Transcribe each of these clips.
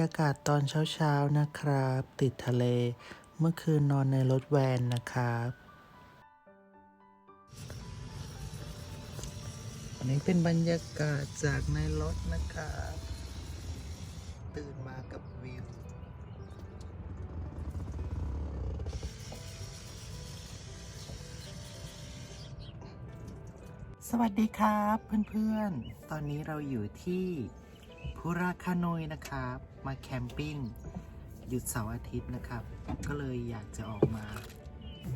ยากาศตอนเช้าๆนะครับ ติดทะเล เมื่อคืนนอนในรถแวนนะครับ อันนี้เป็นบรรยากาศจากในรถนะครับ ตื่นมากับวิวสวัสดีครับเพื่อนๆ ตอนนี้เราอยู่ที่ พุราคาโนยนะครับ มาแคมปิ้งหยุดเสาร์อาทิตย์นะครับ ก็เลยอยากจะออกมา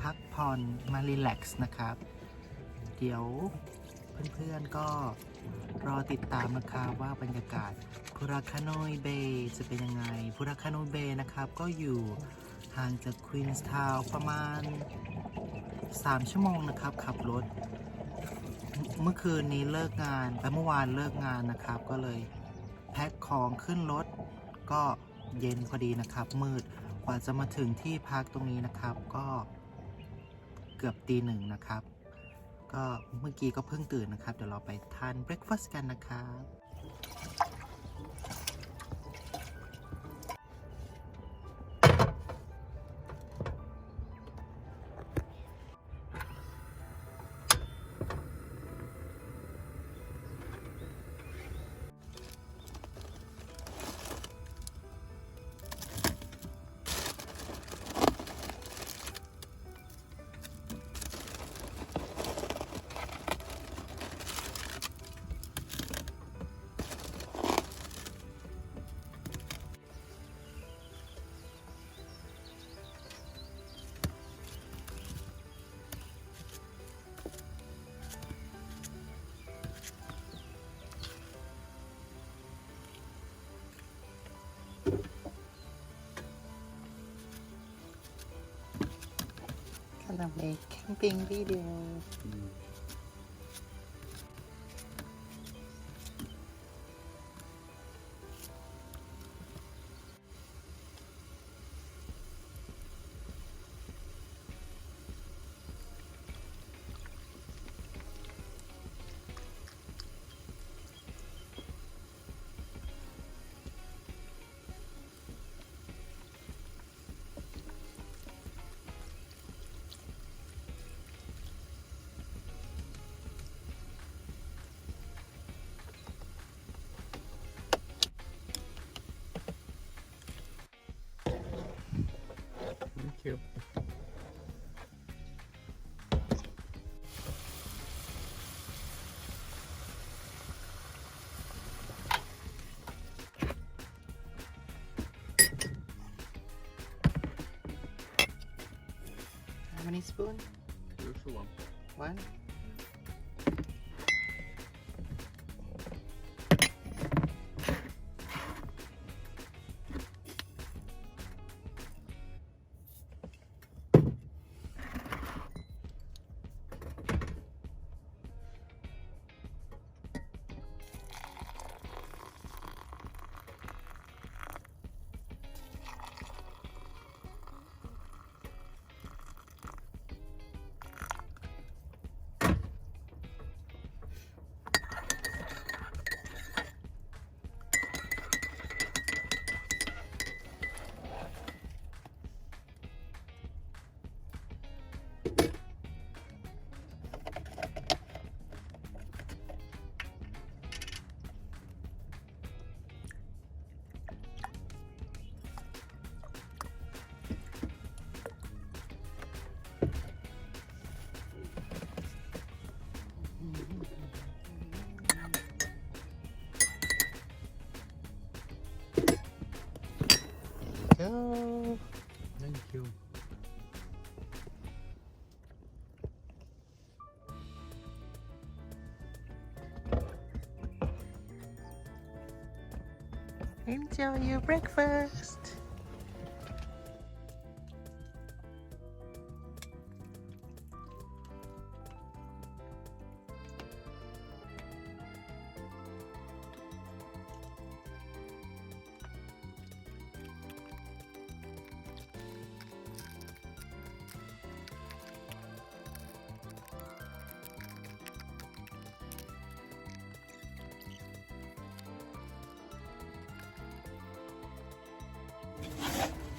พักผ่อนมารีแลกซ์นะครับ เดี๋ยวเพื่อนๆก็รอติดตามนะครับว่าบรรยากาศพุราคาโนยเบย์จะเป็นยังไงพุราคาโนยเบย์นะครับ ก็อยู่ห่างจากควีนส์ทาวน์ประมาณ 3 ชั่วโมงนะครับ ขับรถ เมื่อคืนนี้เลิกงานและเมื่อวานเลิกงานนะครับก็เลย แพ็คของขึ้นรถก็เย็นพอดีนะครับ มืดกว่าจะมาถึงที่พักตรงนี้นะครับก็เกือบตีหนึ่งนะครับ ก็เมื่อกี้ก็เพิ่งตื่นนะครับ เดี๋ยวเราไปทานเบรคฟาสต์กันนะครับ กำลังไปแคมปิ้งวิดีโอ you. How many spoon Here's the one. one Thank you. Enjoy your breakfast.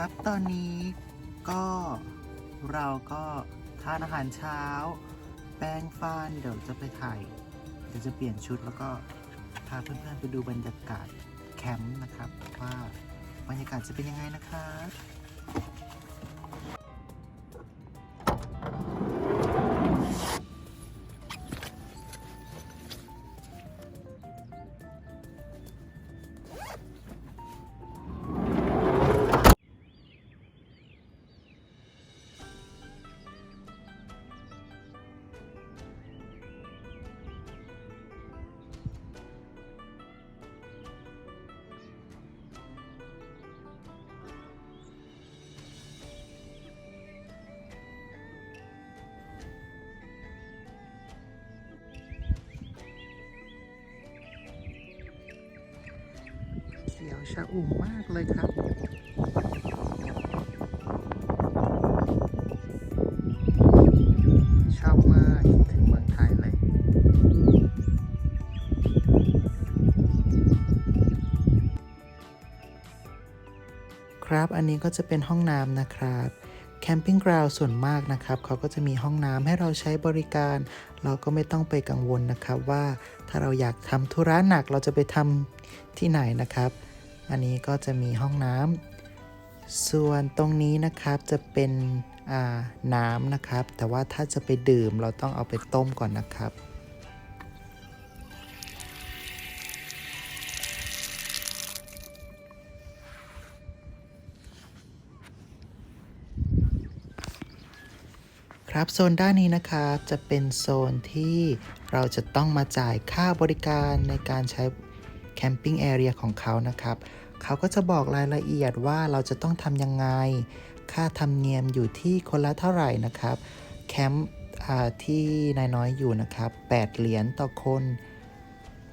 ครับ ตอนนี้ก็เราก็ทานอาหารเช้า แป้งฟันเดี๋ยวจะไปถ่ายเดี๋ยวจะเปลี่ยนชุดแล้วก็พาเพื่อนๆไปดูบรรยากาศแคมป์นะครับ ว่าบรรยากาศจะเป็นยังไงนะครับ ขียวชะอุ่มมากเลยครับชอบมากคิดถึงเมืองไทยเลย ครับอันนี้ก็จะเป็นห้องน้ำนะครับแคมปิ้งกราวส่วนมากนะครับ เขาก็จะมีห้องน้ำให้เราใช้บริการ เราก็ไม่ต้องไปกังวลนะครับว่าถ้าเราอยากทำธุระหนักเราจะไปทำที่ไหนนะครับ อันนี้ก็จะมีห้องน้ำส่วนตรงนี้นะครับจะเป็นน้ำนะครับ แต่ว่าถ้าจะไปดื่มเราต้องเอาไปต้มก่อนนะครับครับโซนด้านนี้นะครับจะเป็นโซนที่เราจะต้องมาจ่ายค่าบริการในการใช้ แคมปิ้งแอเรียของเขานะครับเขาก็จะบอกรายละเอียดว่าเราจะต้องทำยังไง ค่าธรรมเนียมอยู่ที่คนละเท่าไหร่นะครับแคมป์ที่นายน้อยอยู่นะครับ 8 เหรียญต่อคน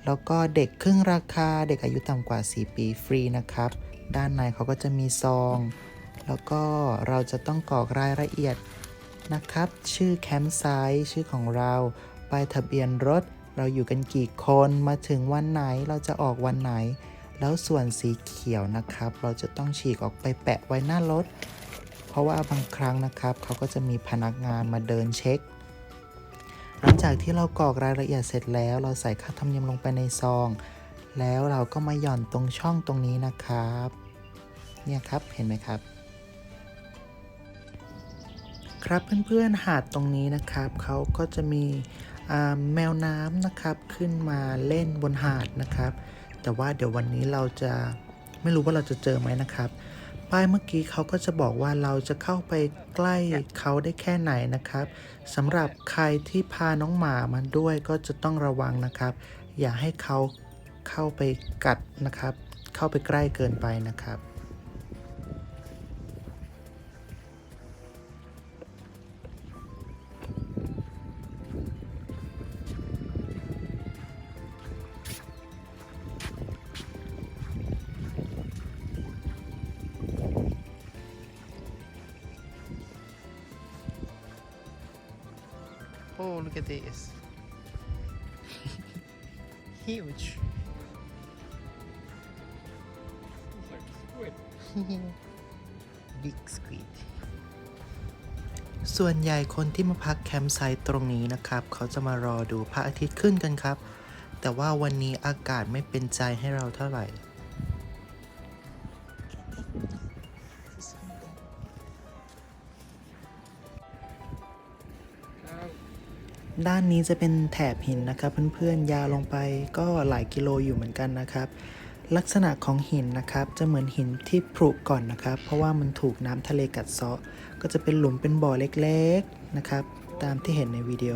แล้วก็เด็กครึ่งราคาเด็กอายุต่ำกว่า 4 ปีฟรีนะครับ ด้านในเขาก็จะมีซอง แล้วก็เราจะต้องกรอกรายละเอียดนะครับ ชื่อแคมป์ไซต์ชื่อของเรา ป้ายทะเบียนรถ เราอยู่กันกี่คนมาถึงวันไหนเราจะออกวันไหน แล้วส่วนสีเขียวนะครับ เราจะต้องฉีกออกไปแปะไว้หน้ารถ เพราะว่าบางครั้งนะครับ เขาก็จะมีพนักงานมาเดินเช็ค หลังจากที่เรากรอกรายละเอียดเสร็จแล้ว เราใส่ค่าธรรมเนียมลงไปในซอง แล้วเราก็มาหย่อนตรงช่องตรงนี้นะครับ เนี่ยครับเห็นไหมครับครับเพื่อนๆหาดตรงนี้นะครับเขาก็จะมี แมวน้ำนะครับขึ้นมาเล่นบนหาดนะครับ แต่ว่าเดี๋ยววันนี้เราจะไม่รู้ว่าเราจะเจอไหมนะครับ ป้ายเมื่อกี้เขาก็จะบอกว่าเราจะเข้าไปใกล้เขาได้แค่ไหนนะครับสำหรับใครที่พาน้องหมามาด้วยก็จะต้องระวังนะครับ อย่าให้เขาเข้าไปกัดนะครับ เข้าไปใกล้เกินไปนะครับ Oh, look at this. Huge. It's like squid. Big squid ส่วนใหญ่คนที่มาพักแคมป์ไซต์ตรงนี้นะครับ เขาจะมารอดูพระอาทิตย์ขึ้นกันครับ แต่ว่าวันนี้อากาศไม่เป็นใจให้เราเท่าไหร่ ด้านนี้จะเป็นแถบหินนะครับเพื่อนๆยาวลงไปก็หลายกิโลอยู่เหมือนกันนะครับ ลักษณะของหินนะครับจะเหมือนหินที่ผุก่อนนะครับ เพราะว่ามันถูกน้ำทะเลกัดเซาะ ก็จะเป็นหลุมเป็นบ่อเล็กๆนะครับ ตามที่เห็นในวิดีโอ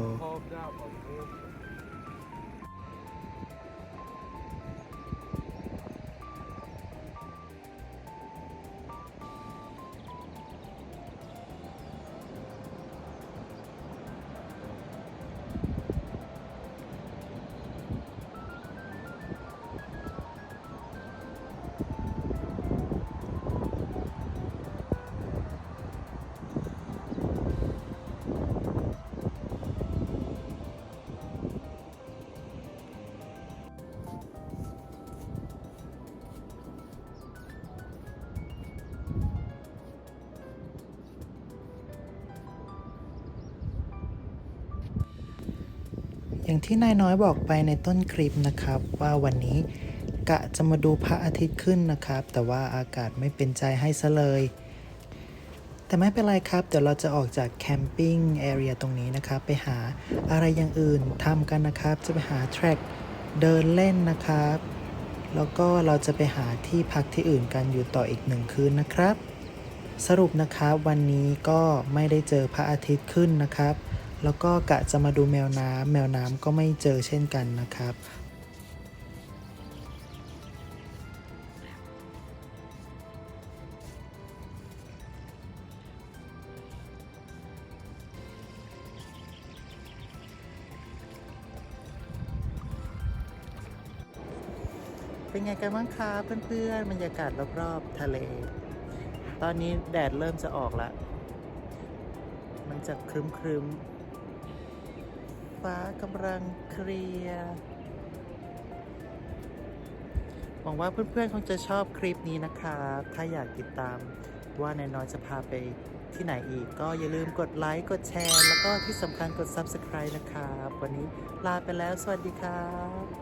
อย่างที่นายน้อยบอกไปในต้นคลิปนะครับ ว่าวันนี้กะจะมาดูพระอาทิตย์ขึ้นนะครับ แต่ว่าอากาศไม่เป็นใจให้ซะเลย แต่ไม่เป็นไรครับ เดี๋ยวเราจะออกจากแคมปิ้งแอเรียตรงนี้นะครับ ไปหาอะไรอย่างอื่นทำกันนะครับ จะไปหาแทร็กเดินเล่นนะครับ แล้วก็เราจะไปหาที่พักที่อื่นกันอยู่ต่ออีกหนึ่งคืนนะครับ สรุปนะครับวันนี้ก็ไม่ได้เจอพระอาทิตย์ขึ้นนะครับ แล้วก็กะจะมาดูแมวน้ำแมวน้ำก็ไม่เจอเช่นกันนะครับ เป็นไงกันบ้างครับเพื่อนๆบรรยากาศรอบๆทะเล ตอนนี้แดดเริ่มจะออกแล้ว มันจะครึ้มครึมๆ ฟ้ากำลังเคลียร์หวังว่าเพื่อนๆคงจะชอบคลิปนี้นะครับ ถ้าอยากติดตามว่านายน้อยจะพาไปที่ไหนอีก ก็อย่าลืมกดไลค์ กดแชร์ แล้วก็ที่สำคัญกด Subscribe นะครับ วันนี้ลาไปแล้ว สวัสดีครับ